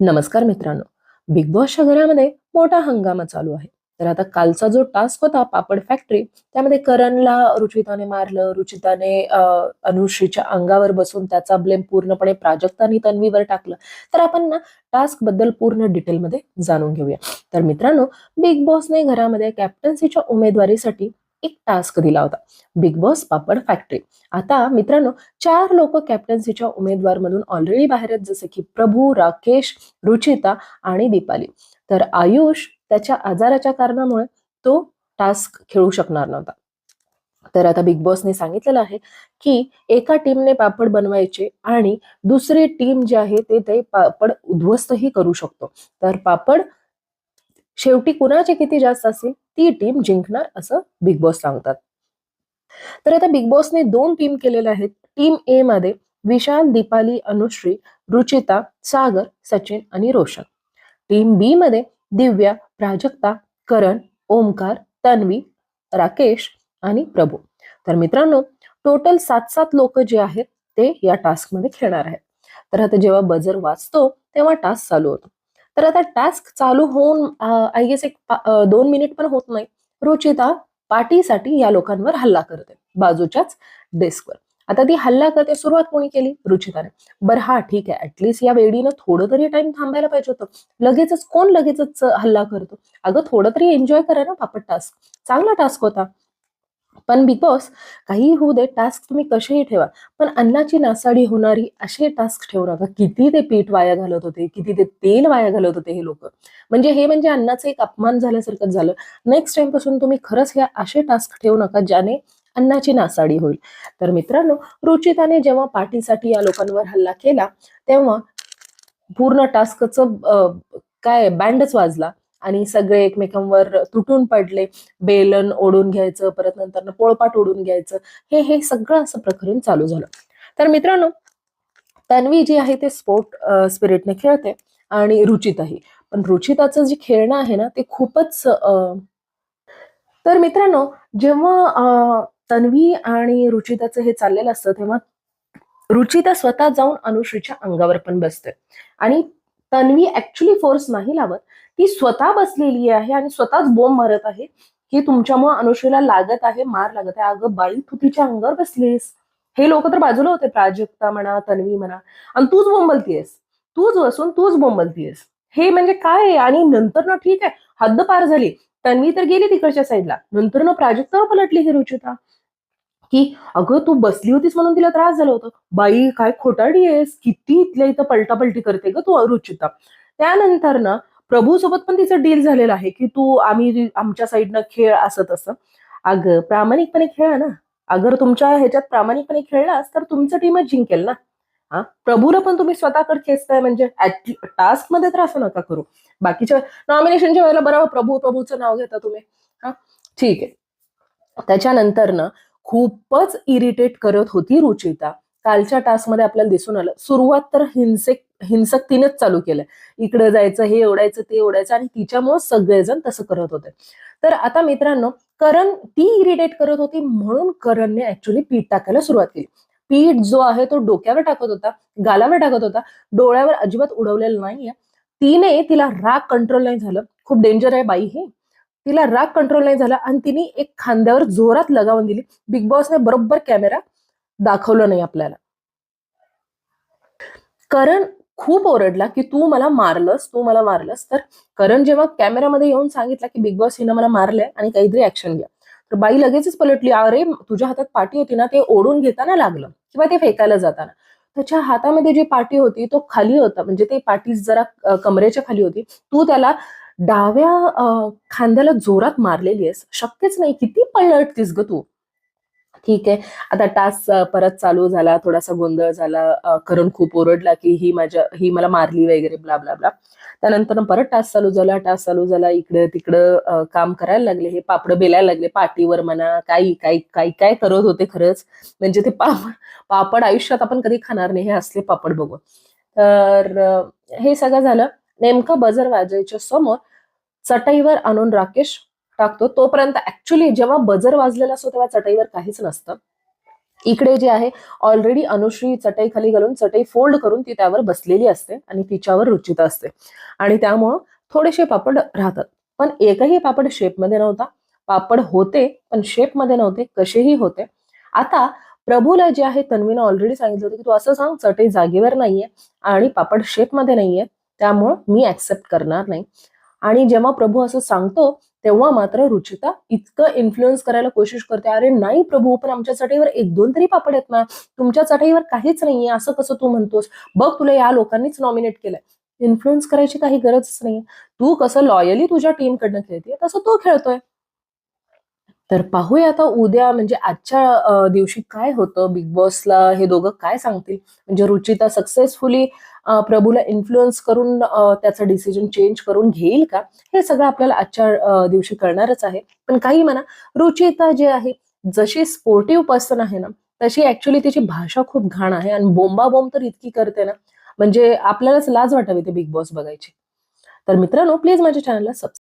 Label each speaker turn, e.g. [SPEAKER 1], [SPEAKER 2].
[SPEAKER 1] नमस्कार मित्रांनो. बिग बॉसच्या घरामध्ये मोठा हंगामा चालू आहे. तर आता कालचा जो टास्क होता पापड फॅक्टरी त्यामध्ये करणला रुचिताने मारलं रुचिताने अनुश्रीच्या अंगावर बसून त्याचा ब्लेम पूर्णपणे प्राजक्ता आणि तन्वीवर टाकलं. तर आपण ना टास्कबद्दल पूर्ण डिटेलमध्ये जाणून घेऊया. तर मित्रांनो बिग बॉसने घरामध्ये कॅप्टन्सीच्या उमेदवारीसाठी एक टास्क दिला होता. बिग बॉस पापड फॅक्टरी आता मित्रांनो चार लोक कॅप्टन्सीच्या उमेदवार मधून ऑलरेडी बाहेर आहेत. जसे की प्रभू राकेश रुचिता आणि दीपाली. तर आयुष त्याच्या आजाराच्या कारणामुळे तो टास्क खेळू शकणार नव्हता. तर आता बिग बॉसने सांगितलेलं आहे की एका टीमने पापड बनवायचे आणि दुसरी टीम जी आहे ते ते पापड उद्ध्वस्तही करू शकतो. तर पापड शेवटी कुणाचे किती जास्त असतील ती टीम जिंकणार असं बिग बॉस सांगतात. तर आता बिग बॉसने दोन टीम केलेल्या आहेत. टीम ए मध्ये विशाल दीपाली अनुश्री रुचिता सागर सचिन आणि रोशन. टीम बी मध्ये दिव्या प्राजक्ता करण ओमकार तन्वी राकेश आणि प्रभू. तर मित्रांनो टोटल सात सात लोक जे आहेत ते या टास्कमध्ये खेळणार आहेत. तर आता जेव्हा बजर वाचतो तेव्हा टास्क चालू होतो. तर आता टास्क चालू होऊन आय गेस एक दोन मिनिट पण होत नाही. रुचिता पार्टीसाठी या लोकांवर हल्ला करते बाजूच्याच डेस्कवर आता ती हल्ला करते सुरुवात कोणी केली? रुचिताने. बरं हा ठीक आहे. ऍटलीस्ट या वेळीनं थोडं तरी टाइम थांबायला पाहिजे होतं. लगेचच कोण लगेचच हल्ला करतो? अगं थोडं तरी एन्जॉय करा ना पापड टास्क चांगला टास्क होता. पण बिग बॉस काही होऊ दे टास्क तुम्ही कसेही ठेवा पण अन्नाची नासाडी होणारी असे टास्क ठेवू नका. किती ते पीठ वाया घालत होते किती ते तेल वाया घालत होते हे लोक. म्हणजे हे म्हणजे अन्नाचं एक अपमान झाल्यासारखंच झालं. नेक्स्ट टाइमपासून तुम्ही खरंच ह्या असे टास्क ठेवू नका ज्याने अन्नाची नासाडी होईल. तर मित्रांनो रुचिताने जेव्हा पार्टीसाठी या लोकांवर हल्ला केला तेव्हा पूर्ण टास्कचं काय बँडच वाजला. आणि सगळे एकमेकांवर तुटून पडले. बेलन ओढून घ्यायचं परत नंतर पोळपाट ओढून घ्यायचं. हे हे सगळं असं प्रकरण चालू झालं. तर मित्रांनो तन्वी जी आहे ते स्पोर्ट स्पिरिटने खेळते आणि रुचिताही. पण रुचिताचं जे खेळणं आहे ना ते खूपच अं, तर मित्रांनो जेव्हा तन्वी आणि रुचिताचं हे चाललेलं असतं तेव्हा रुचिता स्वतः जाऊन अनुश्रीच्या अंगावर पण बसते. आणि तन्वी ऍक्च्युली फोर्स नाही लावत. ती स्वतः बसलेली आहे आणि स्वतःच बोंब मारत आहे. की तुमच्यामुळे अनुश्रीला लागत आहे मार लागत आहे. अगं बाई तू तिच्या अंगावर बसलीस. हे लोक तर बाजूला होते प्राजक्ता म्हणा तन्वी म्हणा. आणि तूच बोंबलतीयस तूच बसून तूच बोंबलतीयस हे म्हणजे काय आहे? आणि नंतर ना ठीक आहे हद्द पार झाली. तन्वी तर गेली तिकडच्या साईडला नंतर ना प्राजक्तावर पलटली ही रुचिता. की अगं तू बसली होतीस म्हणून तिला त्रास झाला होता. बाई काय खोटाडी आहेस? किती इथल्या इथं पलटापलटी करते ग तू अरुचिता. त्यानंतर ना प्रभू सोबत पण तिचं डील झालेलं आहे की तू आम्ही आमच्या साईडनं खेळ असं तसं. अगं प्रामाणिकपणे खेळा ना. अगर तुमच्या ह्याच्यात प्रामाणिकपणे खेळलास तर तुमचं टीमच जिंकेल ना. हा? प्रभूला पण तुम्ही स्वतःकडे खेचताय म्हणजे टास्कमध्ये तर असं नका करू. बाकीच्या नॉमिनेशनच्या वेळेला बरोबर प्रभू प्रभूचं नाव घेता तुम्ही. हा? ठीक आहे. त्याच्यानंतर ना खूपच इरिटेट करत होती रुचिता. कालच्या टास्कमध्ये आपल्याला दिसून आलं सुरुवात तर हिंसेक हिंसक तिनेच चालू केलं. इकडे जायचं हे ओढायचं ते ओढायचं आणि तिच्यामुळे सगळेजण तसं करत होते. तर आता मित्रांनो करण ती इरिटेट करत होती म्हणून करणने ऍक्च्युली पीठ टाकायला सुरुवात केली. पीठ जो आहे तो डोक्यावर टाकत होता गालावर टाकत होता डोळ्यावर अजिबात उडवलेलं नाहीये. तिने तिला राग कंट्रोल नाही झालं. खूप डेंजर आहे बाई ही. तिला राग कंट्रोल नाही झाला आणि तिने एक खांद्यावर जोरात लगावून दिली. बिग बॉसने बरोबर कॅमेरा दाखवला नाही आपल्याला. करण खूप ओरडला की तू मला मारलंस तू मला मारलंस. तर करण जेव्हा कॅमेरामध्ये येऊन सांगितलं की बिग बॉस हिनं मला मारलंय आणि काहीतरी ऍक्शन घ्या. तर बाई लगेचच पलटली अरे तुझ्या हातात पाठी होती ना ते ओढून घेताना लागलं किंवा ते फेकायला जाताना. त्याच्या हातामध्ये जी पाठी होती तो खाली होता. म्हणजे ते पाठी जरा कमरेच्या खाली होती. तू त्याला डाव्या खांद्याला जोरात मारलेली आहेस. शक्यच नाही. किती पलटतीस ग तू? ठीक आहे. आता टास्क परत चालू झाला. थोडासा गोंधळ झाला. करण खूप ओरडला की ही माझ्या ही मला मारली वगैरे ब्ला ब्ला ब्ला. त्यानंतर परत टास्क चालू झाला. टास्क चालू झाला. इकडं तिकडं काम करायला लागले. हे पापड बेलायला लागले. पाठीवर म्हणा काही काही काही काय करत होते खरंच. म्हणजे ते पापड पापड आयुष्यात आपण कधी खाणार नाही. हे असले पापड बघू तर हे सगळं झालं. नेमकं बजर वाजायच्या समोर चटईवर आणून राकेश टाकतो. तोपर्यंत ऍक्च्युली जेव्हा बजर वाजलेला असतो तेव्हा चटईवर काहीच नसतं. इकडे जे आहे ऑलरेडी अनुश्री चटई खाली घालून चटई फोल्ड करून ती त्यावर बसलेली असते आणि तिच्यावर रुचिता असते. आणि त्यामुळं थोडेसे पापड राहतात. पण एकही पापड शेपमध्ये नव्हता. पापड होते पण शेपमध्ये नव्हते कसेही होते. आता प्रभूला जे आहे तन्वीनं ऑलरेडी सांगितलं होतं की तू असं सांग चटई जागेवर नाहीये आणि पापड शेपमध्ये नाहीये. त्यामुळं मी ऍक्सेप्ट करणार नाही. आणि जेव्हा प्रभू असं सांगतो तेव्हा मात्र रुचिता इतकं इन्फ्लुएन्स करायला कोशिश करते. अरे नाही प्रभू पण आमच्या चटईवर एक दोन तरी पापड आहेत ना. तुमच्या चटईवर काहीच नाहीये असं कसं तू म्हणतोस? बघ तुला या लोकांनीच नॉमिनेट केलंय. इन्फ्लुएन्स करायची काही गरजच नाही तू कसं लॉयली तुझ्या टीमकडनं खेळते तसं तो खेळतोय. तर पाहूया आता उद्या म्हणजे आजच्या दिवशी काय होतं बिग बॉसला हे दोघं काय सांगतील? म्हणजे रुचिता सक्सेसफुली प्रभूला इन्फ्लुअन्स करून त्याचं डिसिजन चेंज करून घेईल का? हे सगळं आपल्याला आजच्या दिवशी कळणारच आहे. पण काही म्हणा रुचिता जे आहे जशी स्पोर्टिव्ह पर्सन आहे ना तशी ऍक्च्युली तिची भाषा खूप घाण आहे आणि बोंबाबोंब तर इतकी करते ना. म्हणजे आपल्यालाच लाज वाटावी ते बिग बॉस बघायची. तर मित्रांनो प्लीज माझ्या चॅनलला सबस्क्राईब